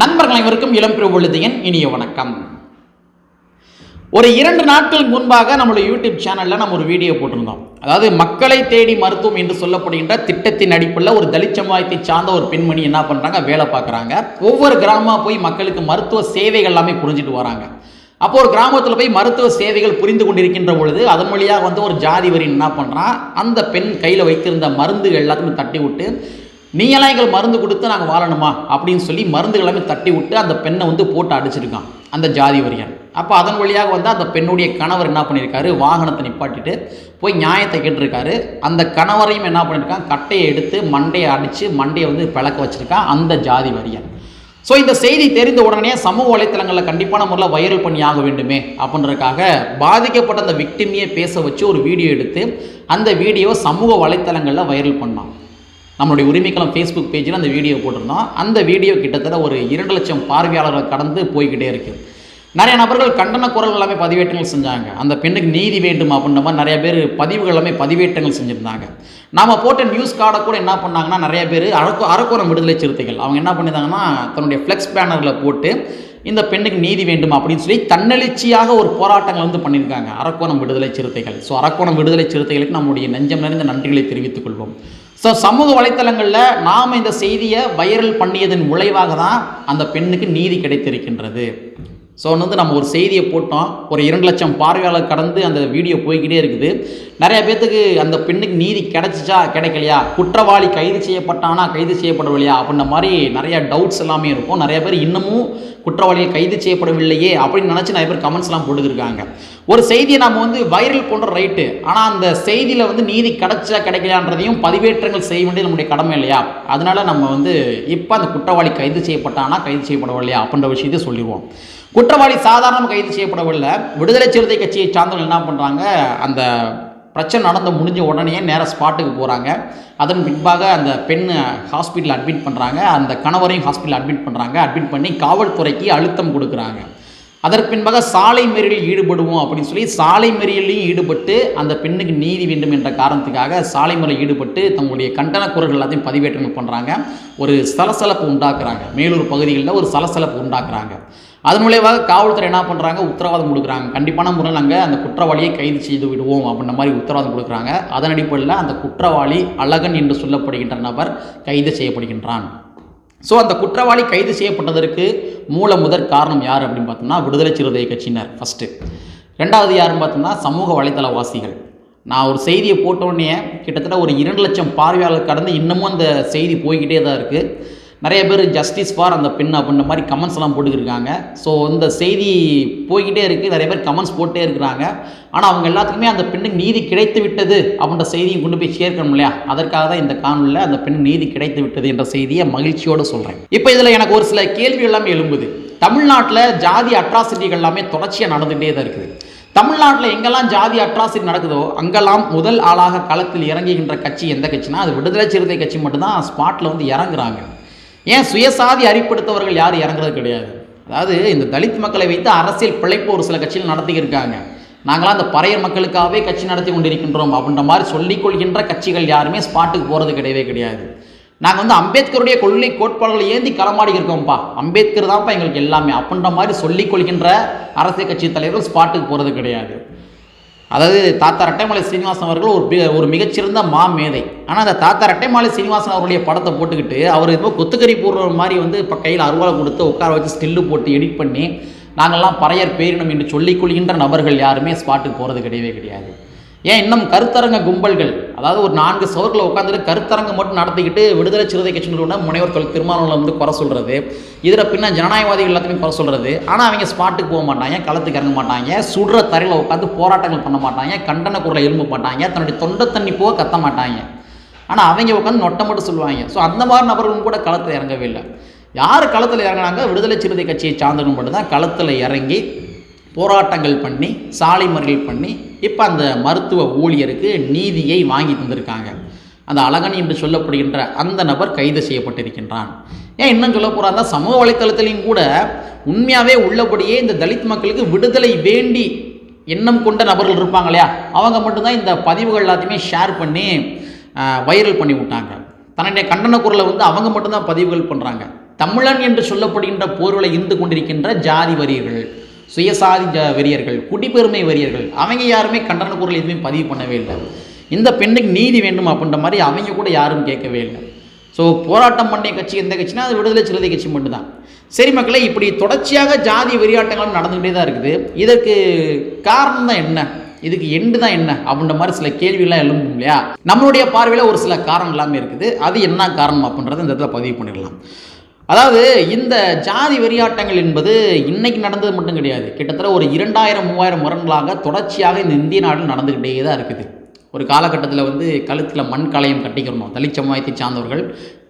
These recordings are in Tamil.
நண்பர்கள் அனைவருக்கும் இளம் பொழுதியன் இனிய வணக்கம். ஒரு இரண்டு நாட்கள் முன்பாக நம்மளுடைய யூடியூப் சேனலில் நம்ம ஒரு வீடியோ போட்டிருந்தோம். அதாவது மக்களை தேடி மருத்துவம் என்று சொல்லப்படுகின்ற திட்டத்தின் அடிப்படையில் ஒரு தலித் சமுதாயத்தை சார்ந்த ஒரு பெண்மணி என்ன பண்ணுறாங்க வேலை பார்க்குறாங்க. ஒவ்வொரு கிராமமாக போய் மக்களுக்கு மருத்துவ சேவைகள் எல்லாமே புரிஞ்சுட்டு வராங்க. அப்போ ஒரு கிராமத்தில் போய் மருத்துவ சேவைகள் புரிந்து கொண்டிருக்கின்ற பொழுது அதன் வழியாக வந்து ஒரு ஜாதி வரி என்ன பண்ணுறான் அந்த பெண் கையில் வைத்திருந்த மருந்துகள் எல்லாத்தையும் தட்டி விட்டு நீங்களாம் எங்கள் மருந்து கொடுத்து நாங்கள் வாழணுமா? அப்படின்னு சொல்லி மருந்து எல்லாமே தட்டி விட்டு அந்த பெண்ணை வந்து போட்டு அடிச்சிருக்கான் அந்த ஜாதி வரியன். அப்போ அதன் வழியாக வந்து அந்த பெண்ணுடைய கணவர் என்ன பண்ணியிருக்காரு? வாகனத்தை நிப்பாட்டிட்டு போய் நியாயத்தை கேட்டிருக்காரு. அந்த கணவரையும் என்ன பண்ணியிருக்கான்? கட்டையை எடுத்து மண்டையை அடித்து மண்டையை வந்து பிளக்க வச்சுருக்கான் அந்த ஜாதி வரியன். ஸோ இந்த செய்தி தெரிந்த உடனே சமூக வலைத்தளங்களில் கண்டிப்பான முறையில் வைரல் பண்ணி ஆக வேண்டுமே அப்படின்றதுக்காக பாதிக்கப்பட்ட அந்த விக்டிமியை பேச வச்சு ஒரு வீடியோ எடுத்து அந்த வீடியோவை சமூக வலைத்தளங்களில் வைரல் பண்ணான். நம்மளுடைய உரிமைக்களம் ஃபேஸ்புக் பேஜில் அந்த வீடியோ போட்டிருந்தோம். அந்த வீடியோ கிட்டத்தட்ட ஒரு இரண்டு லட்சம் பார்வையாளர்கள் கடந்து போய்கிட்டே இருக்குது நிறைய நபர்கள் கண்டன குரல் எல்லாமே பதிவேற்றங்கள் செஞ்சாங்க. அந்த பெண்ணுக்கு நீதி வேண்டும் அப்படின்ற மாதிரி நிறைய பேர் பதிவுகள் எல்லாமே பதிவேற்றங்கள் செஞ்சுருந்தாங்க. நாம் போட்ட நியூஸ் கார்டை கூட என்ன பண்ணாங்கன்னா நிறைய பேர் அரக்கு அரக்கோணம் விடுதலை சிறுத்தைகள். அவங்க என்ன பண்ணியிருந்தாங்கன்னா தன்னுடைய ஃப்ளெக்ஸ் பேனரில் போட்டு இந்த பெண்ணுக்கு நீதி வேண்டும் அப்படின்னு சொல்லி தன்னெழுச்சியாக ஒரு போராட்டங்கள் வந்து பண்ணியிருக்காங்க. அரக்கோணம் விடுதலை சிறுத்தைகள். ஸோ அரக்கோணம் விடுதலை சிறுத்தைகளுக்கு நம்முடைய நெஞ்சம் நிறைந்த நன்றிகளை தெரிவித்துக் கொள்வோம். ஸோ சமூக வலைத்தளங்களில் நாம் இந்த செய்தியை வைரல் பண்ணியதன் விளைவாக தான் அந்த பெண்ணுக்கு நீதி கிடைத்திருக்கின்றது. ஸோ வந்து நம்ம ஒரு செய்தியை போட்டோம். ஒரு இரண்டு லட்சம் பார்வையாளர் கடந்து அந்த வீடியோ போய்கிட்டே இருக்குது. நிறைய பேர்த்துக்கு அந்த பெண்ணுக்கு நீதி கிடைச்சிச்சா கிடைக்கலையா? குற்றவாளி கைது செய்யப்பட்டானா கைது செய்யப்படவில்லையா? அப்படின்ற மாதிரி நிறைய டவுட்ஸ் எல்லாமே இருக்கும். நிறைய பேர் இன்னமும் குற்றவாளிகள் கைது செய்யப்படவில்லையே அப்படின்னு நினச்சி நிறைய பேர் கமெண்ட்ஸ்லாம் போட்டுக்கிருக்காங்க. ஒரு செய்தியை நம்ம வந்து வைரல் பண்ணுற ரைட்டு ஆனால் அந்த செய்தியில் வந்து நீதி கிடைச்சா கிடைக்கலையான்றதையும் பதிவேற்றங்கள் செய்ய வேண்டியது நம்முடைய கடமை இல்லையா? அதனால நம்ம வந்து இப்போ அந்த குற்றவாளி கைது செய்யப்பட்டானா கைது செய்யப்படவில்லையா? அப்படின்ற விஷயத்தை சொல்லிடுவோம் குற்றவாளி சாதாரணமாக கைது செய்யப்படவில்லை. விடுதலை சிறுத்தை கட்சியை சார்ந்தவங்க என்ன பண்ணுறாங்க அந்த பிரச்சனை நடந்து முடிஞ்ச உடனே நேராக ஸ்பாட்டுக்கு போகிறாங்க அதன் பின்பாக அந்த பெண்ணை ஹாஸ்பிட்டல் அட்மிட் பண்ணுறாங்க அந்த கணவரையும் ஹாஸ்பிட்டல் அட்மிட் பண்ணுறாங்க அட்மிட் பண்ணி காவல்துறைக்கு அழுத்தம் கொடுக்குறாங்க. அதற்கு பின்பாக சாலை மறியலில் ஈடுபடுவோம் அப்படின்னு சொல்லி சாலை மறியலையும் ஈடுபட்டு அந்த பெண்ணுக்கு நீதி வேண்டும் என்ற காரணத்துக்காக சாலை மறியலில் ஈடுபட்டு தங்களுடைய கண்டன குரல்கள் எல்லாத்தையும் பதிவேற்றங்கள் பண்ணுறாங்க ஒரு சலசலப்பு உண்டாக்குறாங்க. மேலூர் பகுதிகளில் ஒரு சலசலப்பு உண்டாக்குறாங்க. அதன் விளைவாக காவல்துறை என்ன பண்ணுறாங்க உத்தரவாதம் கொடுக்குறாங்க. கண்டிப்பான முறையில் நாங்கள் அந்த குற்றவாளியை கைது செய்து விடுவோம் அப்படின்ற மாதிரி உத்தரவாதம் கொடுக்குறாங்க. அதன் அடிப்படையில் அந்த குற்றவாளி அழகன் என்று சொல்லப்படுகின்ற நபர் கைது செய்யப்படுகின்றான். ஸோ அந்த குற்றவாளி கைது செய்யப்பட்டதற்கு மூல முதற் காரணம் யார் அப்படின்னு பார்த்தோம்னா விடுதலை சிறுத்தை கட்சியினர் ஃபஸ்ட்டு ரெண்டாவது யாருன்னு பார்த்தோம்னா சமூக வலைத்தளவாசிகள் நான் ஒரு செய்தியை போட்டோடனே கிட்டத்தட்ட ஒரு இரண்டு லட்சம் பார்வையாளர் கடந்து இன்னமும் அந்த செய்தி போய்கிட்டே தான் இருக்குது நிறைய பேர் ஜஸ்டிஸ் ஃபார் அந்த பெண் அப்படின்ற மாதிரி கமெண்ட்ஸ் எல்லாம் போட்டுக்கிருக்காங்க. ஸோ இந்த செய்தி போய்கிட்டே இருக்குது நிறைய பேர் கமெண்ட்ஸ் போட்டே இருக்கிறாங்க. ஆனால் அவங்க எல்லாத்துக்குமே அந்த பெண்ணுக்கு நீதி கிடைத்து விட்டது அப்படின்ற செய்தியை கொண்டு போய் சேர்க்கணும் இல்லையா? அதற்காக தான் இந்த காணொலியில் அந்த பெண் நீதி கிடைத்து விட்டது என்ற செய்தியை மகிழ்ச்சியோடு சொல்கிறேன் இப்போ இதில் எனக்கு ஒரு சில கேள்வி எல்லாமே எழும்புது. தமிழ்நாட்டில் ஜாதி அட்ராசிட்டிகள் எல்லாமே தொடர்ச்சியாக நடந்துகிட்டே தான் இருக்குது. தமிழ்நாட்டில் எங்கெல்லாம் ஜாதி அட்ராசிட்டி நடக்குதோ அங்கெல்லாம் முதல் ஆளாக களத்தில் இறங்குகின்ற கட்சி எந்த கட்சினா அது விடுதலை சிறுத்தை கட்சி மட்டும்தான். ஸ்பாட்டில் வந்து இறங்குறாங்க. ஏன் சுயசாதி அறிப்படுத்தவர்கள் யாரும் இறங்குறது கிடையாது? அதாவது இந்த தலித் மக்களை வைத்து அரசியல் பிழைப்பு ஒரு சில கட்சிகள் நடத்திக்கிருக்காங்க நாங்களாம் அந்த பறையர் மக்களுக்காகவே கட்சி நடத்தி கொண்டிருக்கின்றோம் அப்படின்ற மாதிரி சொல்லிக்கொள்கின்ற கட்சிகள் யாருமே ஸ்பாட்டுக்கு போகிறது கிடையவே கிடையாது. நாங்கள் வந்து அம்பேத்கருடைய கொள்கை கோட்பாடுகளை ஏந்தி களமாடி இருக்கோம்ப்பா. அம்பேத்கர் தான்ப்பா எங்களுக்கு எல்லாமே அப்படின்ற மாதிரி சொல்லிக்கொள்கின்ற அரசியல் கட்சி தலைவர்கள் ஸ்பாட்டுக்கு போகிறது கிடையாது. அதாவது தாத்தா ரெட்டைமலை சீனிவாசன் அவர்கள் ஒரு ஒரு மிகச்சிறந்த மா மேதை. ஆனால் அந்த தாத்தா ரெட்டைமலை சீனிவாசன் அவருடைய படத்தை போட்டுக்கிட்டு அவர் இப்போ கொத்துக்கறி போடுற மாதிரி வந்து இப்போ கையில் அருவாளை கொடுத்து உட்கார வச்சு ஸ்டில்லு போட்டு எடிட் பண்ணி நாங்கள்லாம் பறையர் பேரினம் என்று சொல்லிக் கொள்கின்ற நபர்கள் யாருமே ஸ்பாட்டுக்கு போகிறது கிடையவே கிடையாது. ஏன் இன்னும் கருத்தரங்க கும்பல்கள்? அதாவது ஒரு நான்கு சவர்களை உட்காந்துட்டு கருத்தரங்கம் மட்டும் நடத்திக்கிட்டு விடுதலை சிறுதை கட்சிகளோட முனைவர் தொழில் திருமாவளவன் வந்து குறை சொல்கிறது இதில் பின்னா ஜனநாயகவாதிகள் எல்லாத்தையுமே குறை சொல்கிறது ஆனால் அவங்க ஸ்பாட்டுக்கு போக மாட்டாங்க களத்துக்கு இறங்க மாட்டாங்க சுடுற தரையில் உட்காந்து போராட்டங்கள் பண்ண மாட்டாங்க கண்டன குரலை எழும்ப மாட்டாங்க தன்னுடைய தொண்டை தண்ணி போக கத்த மாட்டாங்க. ஆனால் அவங்க உட்காந்து நொட்டை மட்டும் சொல்லுவாங்க. ஸோ அந்த மாதிரி நபர்களும் கூட களத்தில் இறங்கவே இல்லை. யார் களத்தில் இறங்கினாங்க? விடுதலை சிறுத்தை கட்சியை சார்ந்தவங்க மட்டும் தான் களத்தில் இறங்கி போராட்டங்கள் பண்ணி சாலை மறியல் பண்ணி இப்போ அந்த மருத்துவ ஊழியருக்கு நீதியை வாங்கி தந்திருக்காங்க. அந்த அழகன் என்று சொல்லப்படுகின்ற அந்த நபர் கைது செய்யப்பட்டிருக்கின்றான். ஏன் இன்னும் சொல்ல போகிறாங்க சமூக வலைத்தளத்திலையும் கூட உண்மையாகவே உள்ளபடியே இந்த தலித் மக்களுக்கு விடுதலை வேண்டி எண்ணம் கொண்ட நபர்கள் இருப்பாங்க இல்லையா? அவங்க மட்டும்தான் இந்த பதிவுகள் எல்லாத்தையுமே ஷேர் பண்ணி வைரல் பண்ணி விட்டாங்க. தன்னுடைய கண்டன குரலை வந்து அவங்க மட்டும்தான் பதிவுகள் பண்ணுறாங்க தமிழன் என்று சொல்லப்படுகின்ற போர்களை இருந்து கொண்டிருக்கின்ற ஜாதி வரியர்கள். சுயசாதி வெறியர்கள் குடிப்பெருமை வெறியர்கள் அவங்க யாருமே கண்டன குரல் எதுவுமே பதிவு பண்ணவே இல்லை. இந்த பெண்ணுக்கு நீதி வேண்டும் அப்படின்ற மாதிரி அவங்க கூட யாரும் கேட்கவே இல்லை. ஸோ போராட்டம் பண்ணிய கட்சி எந்த கட்சினா அது விடுதலை சிறுத்தை கட்சி மட்டும்தான். சரி மக்களே இப்படி தொடர்ச்சியாக ஜாதி வெறியாட்டங்களும் நடந்துக்கிட்டே தான் இருக்குது. இதற்கு காரணம் தான் என்ன? இதுக்கு எண்டு தான் என்ன? அப்படின்ற மாதிரி சில கேள்விகள்லாம் எழும்பும் இல்லையா? நம்மளுடைய பார்வையில் ஒரு சில காரணம் எல்லாமே இருக்குது. அது என்ன காரணம் அப்படின்றத இந்த இடத்துல பதிவு பண்ணிடலாம். அதாவது இந்த ஜாதி வெறியாட்டங்கள் என்பது இன்னைக்கு நடந்தது மட்டும் கிடையாது. கிட்டத்தட்ட ஒரு இரண்டாயிரம் மூவாயிரம் வருடங்களாக தொடர்ச்சியாக இந்த இந்திய நாடு நடந்துக்கிட்டே தான் இருக்குது. ஒரு காலகட்டத்தில் வந்து கழுத்தில் மண் கலையம் கட்டிக்கிறணும். தலித் சமுதாயத்தை சார்ந்தவர்கள்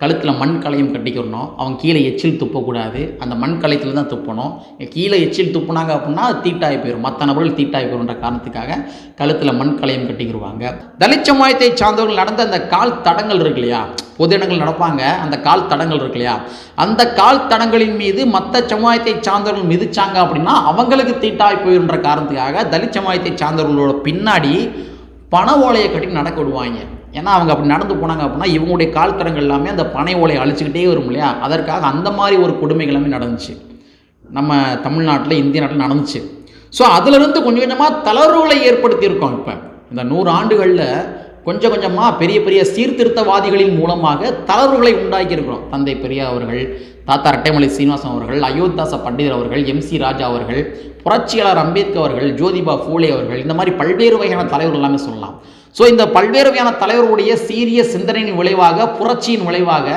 கழுத்தில் மண் கலையம் கட்டிக்கிறணும். அவங்க கீழே எச்சில் துப்பக்கூடாது. அந்த மண் கலையத்தில் தான் துப்பணும். கீழே எச்சில் துப்புனாங்க அப்படின்னா அது தீட்டாகி போயிடும் மற்ற நபர்கள் தீட்டாகி போயிடும்ன்ற காரணத்துக்காக கழுத்தில் மண் கலையம் கட்டிக்கிடுவாங்க தலித் சமுதாயத்தை சார்ந்தவர்கள் நடந்த அந்த கால் தடங்கள் இருக்கு இல்லையா? பொது இடங்கள் நடப்பாங்க. அந்த கால் தடங்கள் இருக்கு இல்லையா? அந்த கால் தடங்களின் மீது மற்ற சமுதாயத்தை சார்ந்தவர்கள் மிதிச்சாங்க அப்படின்னா அவங்களுக்கு தீட்டாகி போயிடுன்ற காரணத்துக்காக தலித் சமுதாயத்தை சார்ந்தவர்களோட பின்னாடி பண ஓலையை கட்டி நடக்க விடுவாங்க. ஏன்னா அவங்க அப்படி நடந்து போனாங்க அப்படின்னா இவங்களுடைய கால் தடங்கள் எல்லாமே அந்த பனை ஓலையை அழிச்சுக்கிட்டே வரும் இல்லையா? அதற்காக அந்த மாதிரி ஒரு கொடுமைகள் எல்லாமே நடந்துச்சு. நம்ம தமிழ்நாட்டில் இந்திய நாட்டில் நடந்துச்சு. ஸோ அதிலிருந்து கொஞ்சம் கொஞ்சமாக தளர்வுகளை ஏற்படுத்தியிருக்கோம் இப்போ. இந்த நூறு ஆண்டுகளில் கொஞ்சம் கொஞ்சமாக பெரிய பெரிய சீர்திருத்தவாதிகளின் மூலமாக தளர்வுகளை உண்டாக்கியிருக்கிறோம். தந்தை பெரியார் அவர்கள் தாத்தா ரெட்டைமலை சீனிவாசன் அவர்கள் அயோத்தாச பண்டிதர் அவர்கள் எம் சி ராஜா அவர்கள் புரட்சியாளர் அம்பேத்கர் அவர்கள் ஜோதிபா ஃபூலே அவர்கள் இந்த மாதிரி பல்வேறு வகையான தலைவர்கள் எல்லாமே சொல்லலாம். ஸோ இந்த பல்வேறு வகையான தலைவர்களுடைய சீரிய சிந்தனையின் விளைவாக புரட்சியின் விளைவாக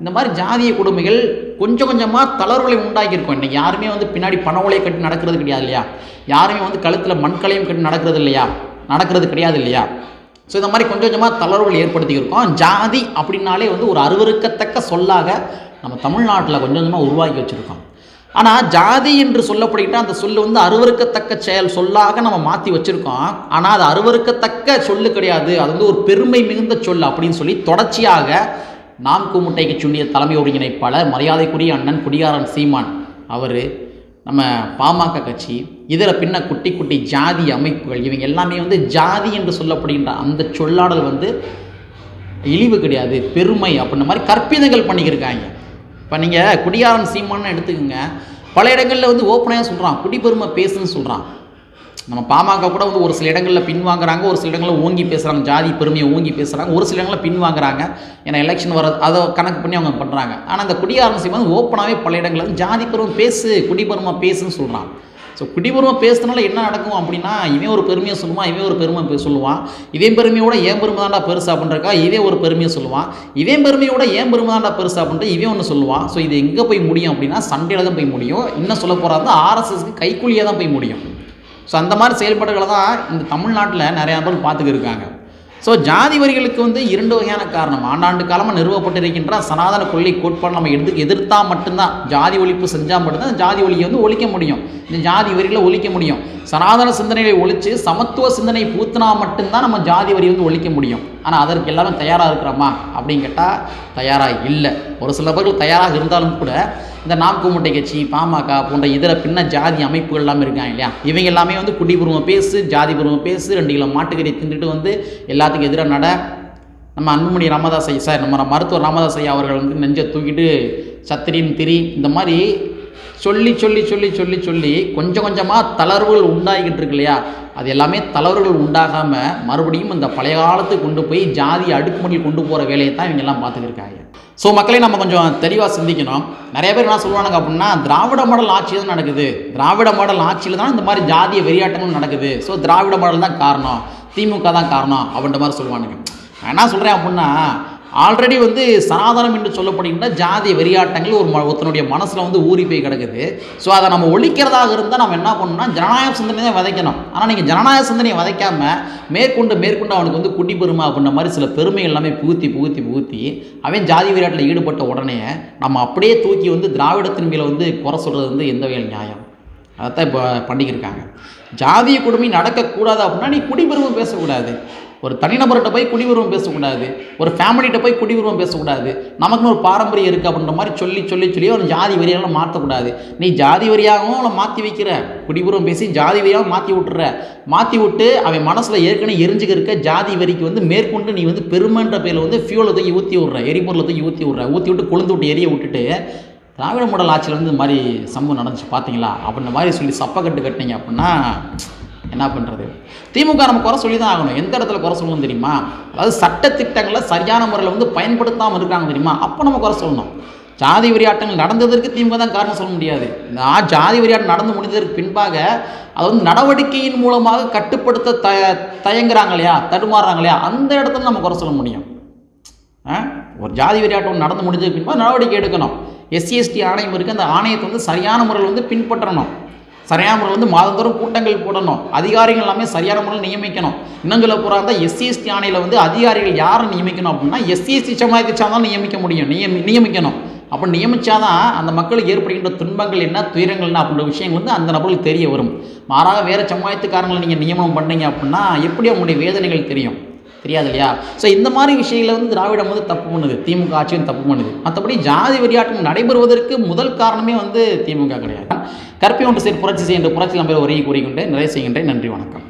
இந்த மாதிரி ஜாதிய கொடுமைகள் கொஞ்சம் கொஞ்சமாக தளர்வுகளை உண்டாக்கியிருக்கோம். இன்றைக்கி யாருமே வந்து பின்னாடி பண ஓலையை கட்டி நடக்கிறது கிடையாது இல்லையா? யாருமே வந்து கழுத்தில் மண்கலையும் கட்டி நடக்கிறது இல்லையா? நடக்கிறது கிடையாது இல்லையா? ஸோ இந்த மாதிரி கொஞ்சம் கொஞ்சமாக தளர்வுகள் ஏற்படுத்தியிருக்கோம். ஜாதி அப்படின்னாலே வந்து ஒரு அருவருக்கத்தக்க சொல்லாக நம்ம தமிழ்நாட்டில் கொஞ்சம் கொஞ்சமாக உருவாக்கி வச்சுருக்கோம். ஆனால் ஜாதி என்று சொல்லப்படுகின்ற அந்த சொல்லு வந்து அருவருக்கத்தக்க செயல் சொல்லாக நம்ம மாற்றி வச்சுருக்கோம். ஆனால் அது அருவருக்கத்தக்க சொல்லு கிடையாது. அது வந்து ஒரு பெருமை மிகுந்த சொல் அப்படின்னு சொல்லி தொடர்ச்சியாக நாம் கூமுட்டைக்கு சுண்ணிய தலைமை ஒருங்கிணைப்பாளர் மரியாதைக்குரிய அண்ணன் குடியாரன் சீமான் அவர் நம்ம பாமக கட்சி இதில் பின்ன குட்டி குட்டி ஜாதி அமைப்புகள் இவங்க எல்லாமே வந்து ஜாதி என்று சொல்லப்படுகின்ற அந்த சொல்லாடல் வந்து இழிவு கிடையாது பெருமை அப்படின்ற மாதிரி கற்பிதங்கள் பண்ணிக்கிருக்காங்க. இப்போ நீங்கள் குடியாரன் சீமான்னு எடுத்துக்கோங்க. பல இடங்களில் வந்து ஓப்பனாக சொல்கிறான் குடிபெருமை பேசுன்னு சொல்கிறான் நம்ம பாமக கூட வந்து ஒரு சில இடங்களில் பின்வாங்குறாங்க ஒரு சில இடங்களில் ஓங்கி பேசுகிறாங்க ஜாதி பெருமையை ஓங்கி பேசுகிறாங்க ஒரு சில இடங்களில் பின்வாங்குறாங்க ஏன்னா எலெக்ஷன் வர அதை கணக்கு பண்ணி அவங்க பண்ணுறாங்க ஆனால் அந்த குடியாரன் சீமான் வந்து ஓப்பனாகவே பல இடங்களில் வந்து ஜாதி பெருமை பேசு குடிபெருமை பேசுன்னு சொல்கிறான் ஸோ குடிபெருமை பேசுறதுனால என்ன நடக்கும் அப்படின்னா இவன் ஒரு பெருமையை சொல்லுவான் இவன் ஒரு பெருமை சொல்லுவான். இதே பெருமையோட ஏன் பெருமை தாண்டா பெருசு அப்படின்றக்கா இதே ஒரு பெருமையை சொல்லுவான். இதே பெருமையோட ஏன் பெருமை தாண்டா பெருசு அப்படின்ட்டு இவன் ஒன்று சொல்லுவான். ஸோ இது எங்கே போய் முடியும் அப்படின்னா சண்டையில் தான் போய் முடியும். இன்னும் சொல்ல போகிறாங்க ஆர்எஸ்எஸ்க்கு கைக்கூலியாக தான் போய் முடியும். ஸோ அந்த மாதிரி செயல்பாடுகளை தான் இந்த தமிழ்நாட்டில் நிறையா பேர் பார்த்துக்கிருக்காங்க. ஸோ ஜாதி வரிகளுக்கு வந்து இரண்டு வகையான காரணம். ஆண்டாண்டு காலமாக நிறுவப்பட்டிருக்கின்ற சனாதன கொள்கை கோட்பாடு நம்ம எடுத்து எதிர்த்தால் மட்டும்தான். ஜாதி ஒழிப்பு செஞ்சால் மட்டும்தான் ஜாதி ஒழியை வந்து ஒழிக்க முடியும். இந்த ஜாதி வரிகளை ஒழிக்க முடியும். சனாதன சிந்தனைகளை ஒழித்து சமத்துவ சிந்தனை பூத்தினா மட்டும்தான் நம்ம ஜாதி வரி வந்து ஒழிக்க முடியும். ஆனால் அதற்கு எல்லாமே தயாராக இருக்கிறோமா? அப்படின்னு கேட்டால் தயாராக இல்லை. ஒரு சில பேர்கள் தயாராக இருந்தாலும் கூட இந்த நாக்கு மூட்டை கட்சி பாமக போன்ற இதர பின்ன ஜாதி அமைப்புகள் எல்லாமே இருக்காங்க இல்லையா? இவங்க எல்லாமே வந்து குடிபுருவ பேசு ஜாதி பூர்வம் பேசு ரெண்டு கிலோ மாட்டுக்கறி தின்றுட்டு வந்து எல்லாத்துக்கும் எதிராக நட. நம்ம அன்புமணி ராமதாஸ் ஐயா சார் நம்ம மருத்துவர் ராமதாஸ் ஐயா அவர்கள் வந்து நெஞ்சை தூக்கிட்டு சத்திரின் திரி இந்த மாதிரி சொல்லி சொல்லி சொல்லி சொல்லி சொல்லி கொஞ்சம் கொஞ்சமாக தளர்வுகள் உண்டாகிக்கிட்டு இருக்கு இல்லையா? அது எல்லாமே தளர்வுகள் உண்டாகாமல் மறுபடியும் இந்த பழைய காலத்துக்கு கொண்டு போய் ஜாதி அடுக்குமுறையில் கொண்டு போகிற வேலையை தான் இவங்கெல்லாம் பார்த்துக்கிருக்காங்க ஸோ மக்களை நம்ம கொஞ்சம் தெளிவாக சிந்திக்கணும். நிறைய பேர் என்ன சொல்லுவானுங்க அப்படின்னா திராவிட மாடல் ஆட்சி தான் நடக்குது. திராவிட மாடல் ஆட்சியில் தான் இந்த மாதிரி ஜாதிய வெறியாட்டங்கள் நடக்குது. ஸோ திராவிட மாடல் தான் காரணம். திமுக தான் காரணம் அப்படின்ற மாதிரி சொல்லுவானுங்க. நான் என்ன சொல்கிறேன் அப்படின்னா ஆல்ரெடி வந்து சனாதனம் என்று சொல்லப்படுகின்ற ஜாதி வெறியாட்டங்கள் ஒரு ம ஒருத்தனுடைய மனசில் வந்து ஊறி போய் கிடக்குது. ஸோ அதை நம்ம ஒழிக்கிறதாக இருந்தால் நம்ம என்ன பண்ணணும்னா ஜனநாயக சிந்தனை தான் விதைக்கணும். ஆனால் நீங்கள் ஜனநாயக சிந்தனையை விதைக்காம மேற்கொண்டு மேற்கொண்டு அவனுக்கு வந்து குட்டி பெருமை அப்படின்ற மாதிரி சில பெருமைகள் எல்லாமே புகுத்தி புகுத்தி புகுத்தி அவன் ஜாதி வெறியாட்டில் ஈடுபட்ட உடனே நம்ம அப்படியே தூக்கி வந்து திராவிடத்தின் மேலே வந்து குறை சொல்கிறது வந்து எந்த வகையில் நியாயம்? அதைத்தான் இப்போ பண்ணிக்கிருக்காங்க ஜாதிய கொடுமை நடக்கக்கூடாது அப்படின்னா நீ குடிபெருமை பேசக்கூடாது. ஒரு தனிநபர்கிட்ட போய் குடியுரிமை பேசக்கூடாது ஒரு ஃபேமிலிகிட்ட போய் குடியுரிமை பேசக்கூடாது நமக்குன்னு ஒரு பாரம்பரியம் இருக்குது அப்படின்ற மாதிரி சொல்லி சொல்லி சொல்லி ஒரு ஜாதி வரியாலும் மாற்றக்கூடாது நீ ஜாதி வரியாகவும் அவனை மாற்றி வைக்கிற. குடியுரிமை பேசி ஜாதி வரியாகவும் மாற்றி விட்டுற. மாற்றி விட்டு அவன் மனசில் ஏற்கனவே எரிஞ்சுக்க இருக்க ஜாதி வரிக்கு வந்து மேற்கொண்டு நீ வந்து பெருமைன்ற பேரில் வந்து ஃபியூலை தூக்கி ஊற்றி விட்ற எரிபொருளை தூக்கி ஊற்றி விட்ற ஊற்றி விட்டு கொழுந்து விட்டு எரிய விட்டுட்டு திராவிட மாடல் ஆட்சியில் வந்து இந்த மாதிரி சம்பவம் நடந்துச்சு பார்த்தீங்களா அப்படின்ற மாதிரி சொல்லி சப்பை கட்டு கட்டினீங்க அப்படின்னா என்ன பண்ணுறது திமுக நம்ம குறை சொல்லி தான் ஆகணும். எந்த இடத்துல குறை சொல்லணும் தெரியுமா? அதாவது சட்டத்திட்டங்களை சரியான முறையில் வந்து பயன்படுத்தாமல் இருக்காங்க தெரியுமா? அப்போ நம்ம குறை சொல்லணும். ஜாதி விளையாட்டங்கள் நடந்ததற்கு திமுக தான் காரணம் சொல்ல முடியாது. இந்த ஜாதி விளையாட்டு நடந்து முடிந்ததற்கு பின்பாக அது வந்து நடவடிக்கையின் மூலமாக கட்டுப்படுத்த த தயங்குறாங்க இல்லையா? தடுமாறுறாங்க இல்லையா? அந்த இடத்துல நம்ம குறை சொல்ல முடியும். ஆ? ஒரு ஜாதி வெறியாட்டம் நடந்து முடிஞ்சதுக்கு பின்பாக நடவடிக்கை எடுக்கணும். எஸ்சிஎஸ்டி ஆணையம் இருக்குது அந்த ஆணையத்தை வந்து சரியான முறையில் வந்து பின்பற்றணும். சரியான முறையில் வந்து மாதந்தோறும் கூட்டங்கள் போடணும் அதிகாரிகள் எல்லாமே சரியான முறையில் நியமிக்கணும். இன்னும் சொல்ல போகிறா இருந்தால் எஸ்சி எஸ்டி ஆணையில் வந்து அதிகாரிகள் யாரை நியமிக்கணும் அப்படின்னா எஸ்சி எஸ்டி சமுதாயத்தை சார்ந்தாலும் நியமிக்க முடியும். நியமி நியமிக்கணும். அப்போ நியமித்தாதான் அந்த மக்களுக்கு ஏற்படுகின்ற துன்பங்கள் என்ன துயரங்கள் என்ன அப்படின்ற விஷயங்கள் வந்து அந்த நபர்களுக்கு தெரிய வரும். மாறாக வேறு சமுதாயத்துக்காரங்களை நீங்கள் நியமனம் பண்ணீங்க அப்படின்னா எப்படி அவங்களுடைய வேதனைகள் தெரியும்? தெரியாது இல்லையா ஸோ இந்த மாதிரி விஷயங்களை வந்து திராவிடம் வந்து தப்பு பண்ணுது. திமுக ஆட்சியும் தப்பு பண்ணுது. மற்றபடி ஜாதி வெறியாட்டம் நடைபெறுவதற்கு முதல் காரணமே வந்து திமுக கிடையாது. கற்பி ஒன்று சரி புரட்சி செய்கின்ற புரட்சி நம்பர் உரையை கூறிக்கொண்டு நிறைய செய்கின்றேன். நன்றி வணக்கம்.